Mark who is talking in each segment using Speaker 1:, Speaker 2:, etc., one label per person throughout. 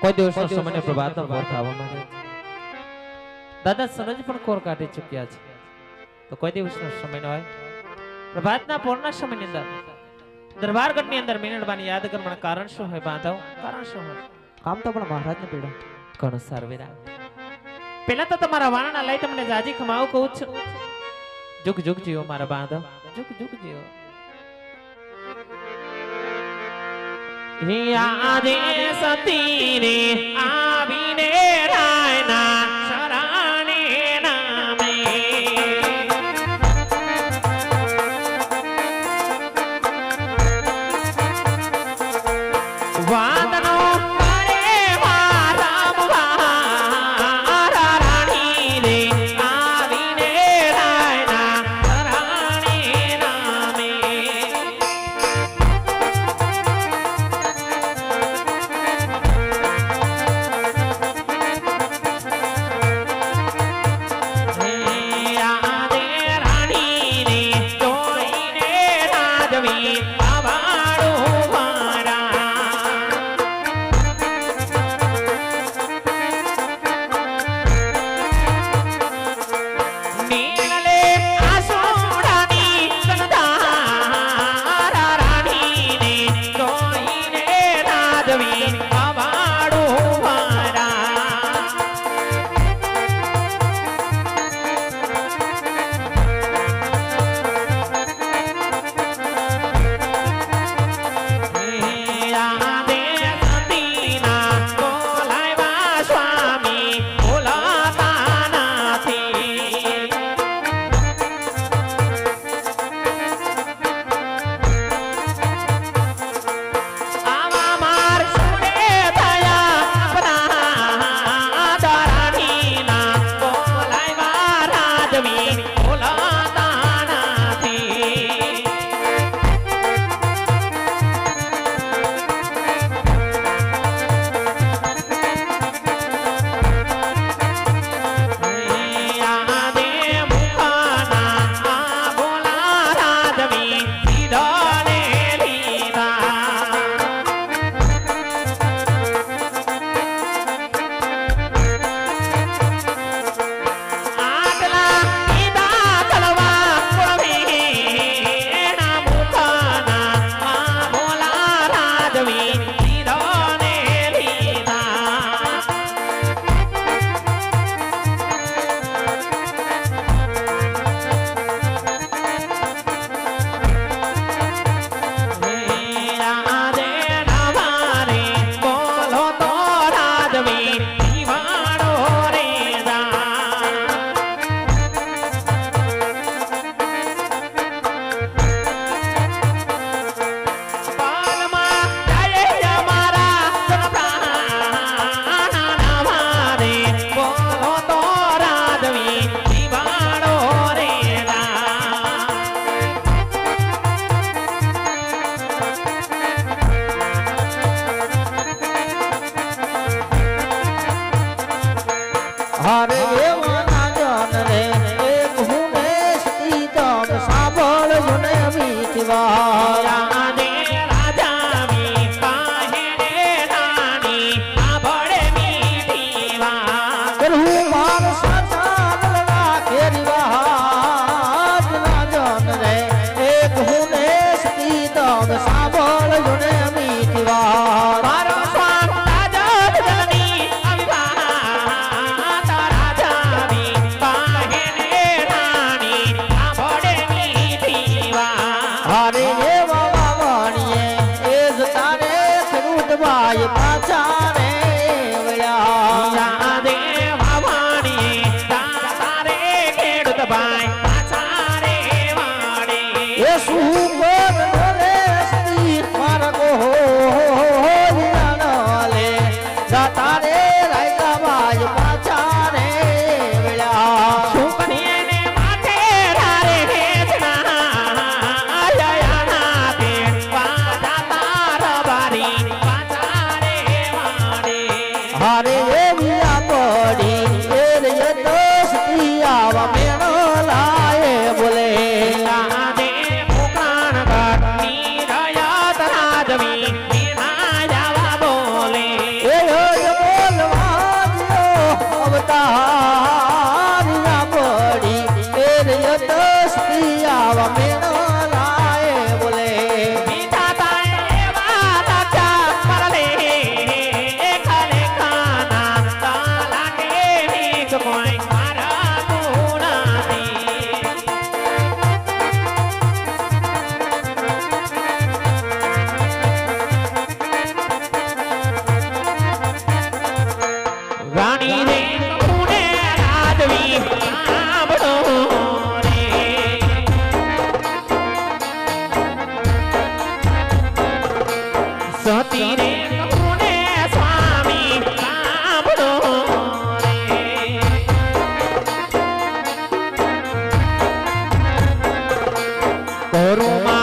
Speaker 1: કોઈ દિવસનો સમયને પ્રભાતનો ભોર થવા દાદા સનજ પણ કોર કાઢી ચૂક્યા છે. તો કોઈ દિવસનો સમય ન હોય. પ્રભાતના પોરના સમયની અંદર દરબારગઢની અંદર મીનળબાની યાદ કરવાનું કારણ શું હોય બાંધવ? કારણ શું હોય?
Speaker 2: કામ તો પણ મહારાજને પીડો.
Speaker 1: ઘણો સારું વીરા પેલા તો તમારા વાણના લઈ તમને જાજી ખમાવ કહું છું. જુગ જુગ જીવો મારા બાંધવ. જુગ જુગ જીવો. યાદે સતી રે આવીને રાયના રાજવી
Speaker 2: હરે એવાના જન રે. એક હુને સ્તી તમ સાંભળજો ને મીઠવા
Speaker 1: preço ruim. કરું માર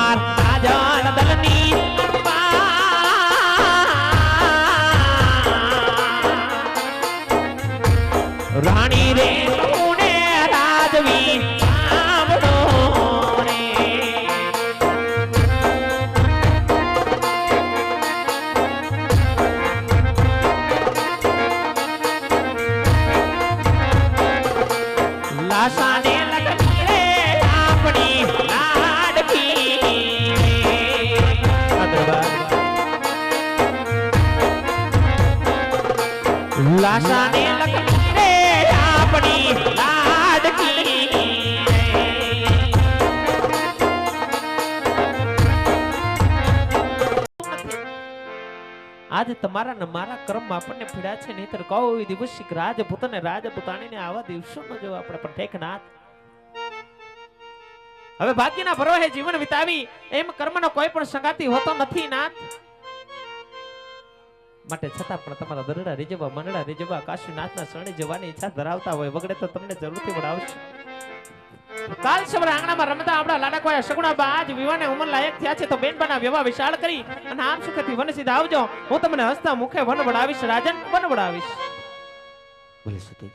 Speaker 1: આજ તમારા ને મારા કર્મ આપણને પીડા છે, નહીતર કોઈ દિવસ રાજપૂત અને રાજપૂતાણીને આવા દિવસો ન જો આપણે પણ ઠેક નાથ હવે ભાગ્યના ભરોહે જીવન વિતાવી, એમ કર્મનો કોઈ પણ સંગાતી હોતો નથી, નાથ. માટે છતાં પણ તમારા દરડા રીજવા મંડળા રીજવા કાશીનાથના શરણે જવાની ઈચ્છા ધરાવતા હોય. વગડે તો તમને જરૂરથી વડાવશે કાલ સવારે આંગણામાં રમતા આપણા લાડકવાયા સગુણાબા આજ વિવાને ઉંમર લાયક થયા છે તો બેનબાના વ્યવહાર વિશાળ કરી અને આમ સુખથી વન સીધા આવજો. હું તમને હસતા મુખે વન વડાવીશ રાજન વન વડાવીશ
Speaker 2: બોલે સતી